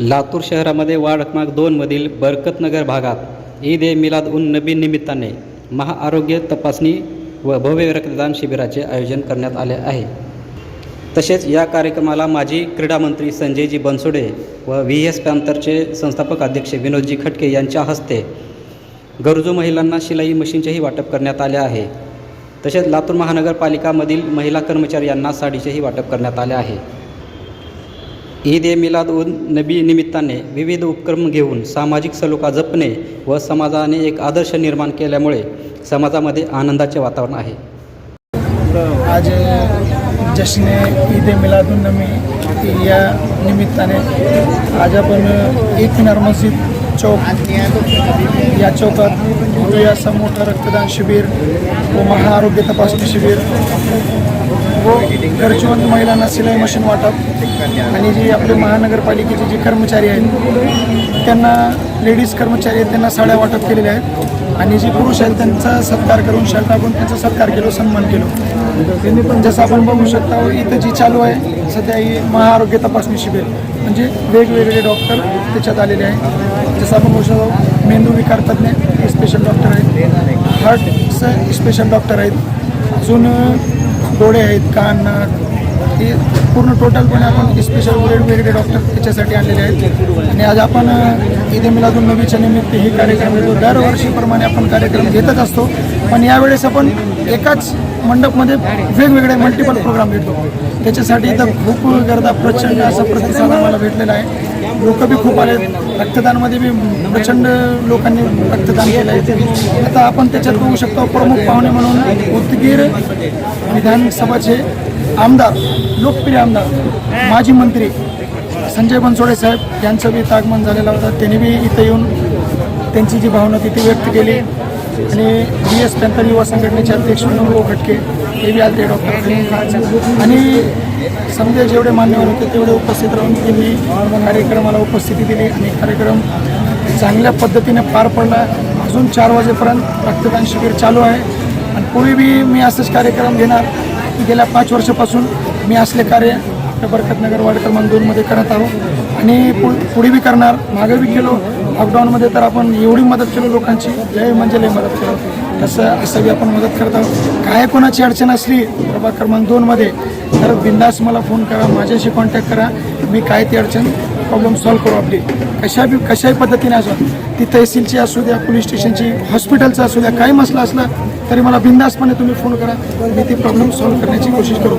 लातूर शहरामध्ये वार्ड क्रमांक दोनमधील बरकतनगर भागात ईद ए मिलाद उन नबी निमित्ताने महाआरोग्य तपासणी व भव्य रक्तदान शिबिराचे आयोजन करण्यात आले आहे. तसेच या कार्यक्रमाला माजी क्रीडामंत्री संजयजी बनसोडे व व्ही एस पॅन्थरचे संस्थापक अध्यक्ष विनोदजी खटके यांच्या हस्ते गरजू महिलांना शिलाई मशीनचेही वाटप करण्यात आले आहे. तसेच लातूर महानगरपालिकामधील महिला कर्मचारी यांना साडीचेही वाटप करण्यात आले आहे. ईद ए मिलाद उन नबी निमित्ताने विविध उपक्रम घेऊन सामाजिक सलोखा जपणे व समाजाने एक आदर्श निर्माण केल्यामुळे समाजामध्ये आनंदाचे वातावरण आहे. आज जश्न ईद ए मिलादुलनबी या निमित्ताने आज आपण एक मिनार मस्जिद चौक या चौकात या असं मोठं रक्तदान शिबिर व महाआरोग्य तपासणी शिबिर. व गरजवंत महिलांना सिलाई मशीन वाटप आणि जे आपले महानगरपालिकेचे जे कर्मचारी आहेत त्यांना लेडीज कर्मचारी आहेत त्यांना साड्या वाटप केलेल्या आहेत. आणि जे पुरुष आहेत त्यांचा सत्कार करून शाल टाकून त्यांचा सत्कार केलो सन्मान केलो. जसं आपण बघू शकता इथं जी चालू आहे सध्या ही महाआरोग्य तपासणी शिबिर. म्हणजे वेगवेगळे डॉक्टर त्याच्यात आलेले आहेत. जसं आपण बघू शकतो मेंदू विकार तज्ज्ञ हे स्पेशल डॉक्टर आहेत. हार्टचं स्पेशल डॉक्टर आहेत. अजून डोळे आहेत कान नाक हे पूर्ण टोटलपणे आपण स्पेशल वेगवेगळे डॉक्टर त्याच्यासाठी आणलेले आहेत. आणि आज आपण ईद मिलादून नबीच्या निमित्त हे कार्यक्रम घेतो. दरवर्षीप्रमाणे आपण कार्यक्रम घेतच असतो. पण यावेळेस आपण एकाच मंडपमध्ये वेगवेगळे मल्टिपल प्रोग्राम घेतो. त्याच्यासाठी इथं खूप गर्दा प्रचंड असा प्रतिसाद आम्हाला भेटलेला आहे. लोक बी खूप आले रक्तदानमध्ये बी प्रचंड लोकांनी रक्तदान केलं आहे आता आपण त्याच्यात बघू शकतो प्रमुख पाहुणे म्हणून उदगीर विधानसभाचे आमदार लोकप्रिय आमदार माजी मंत्री संजय बनसोडे साहेब यांचं बी तागमन झालेलं होतं. त्यांनी बी इथं येऊन त्यांची जी भावना तिथे व्यक्त केली. आणि बी एस पॅन्थर युवा संघटनेचे अध्यक्ष विनोद खटके हे बी आले डॉक्टर. आणि समजा जेवढे मान्यवर होते तेवढे उपस्थित राहून त्यांनी कार्यक्रमाला उपस्थिती दिली आणि कार्यक्रम चांगल्या पद्धतीने पार पडला. अजून चार वाजेपर्यंत रक्तदान शिबिर चालू आहे. आणि पुढे बी मी असंच कार्यक्रम घेणार. गेल्या पाच वर्षापासून मी असले कार्य बरकतनगर वार्ड क्रमांक दोनमध्ये करत आहो. आणि पुढे बी करणार मागे बी गेलो लॉकडाऊनमध्ये तर आपण एवढी मदत केली लोकांची लय म्हणजे लय मदत केली. तसं असं बी आपण मदत करत आहोत. काय कोणाची अडचण असली प्रभाग क्रमांक दोनमध्ये तर बिंदास मला फोन करा माझ्याशी कॉन्टॅक्ट करा. मी काय ती अडचण प्रॉब्लेम सॉल्व्ह करू आपली. कशा बी कशाही पद्धतीने असो ती तहसीलची असू द्या पोलीस स्टेशनची हॉस्पिटलचं असू द्या काही मसला असला तरी मला बिंदासपणे तुम्ही फोन करा. मी ती प्रॉब्लेम सॉल्व्ह करण्याची कोशिश करू.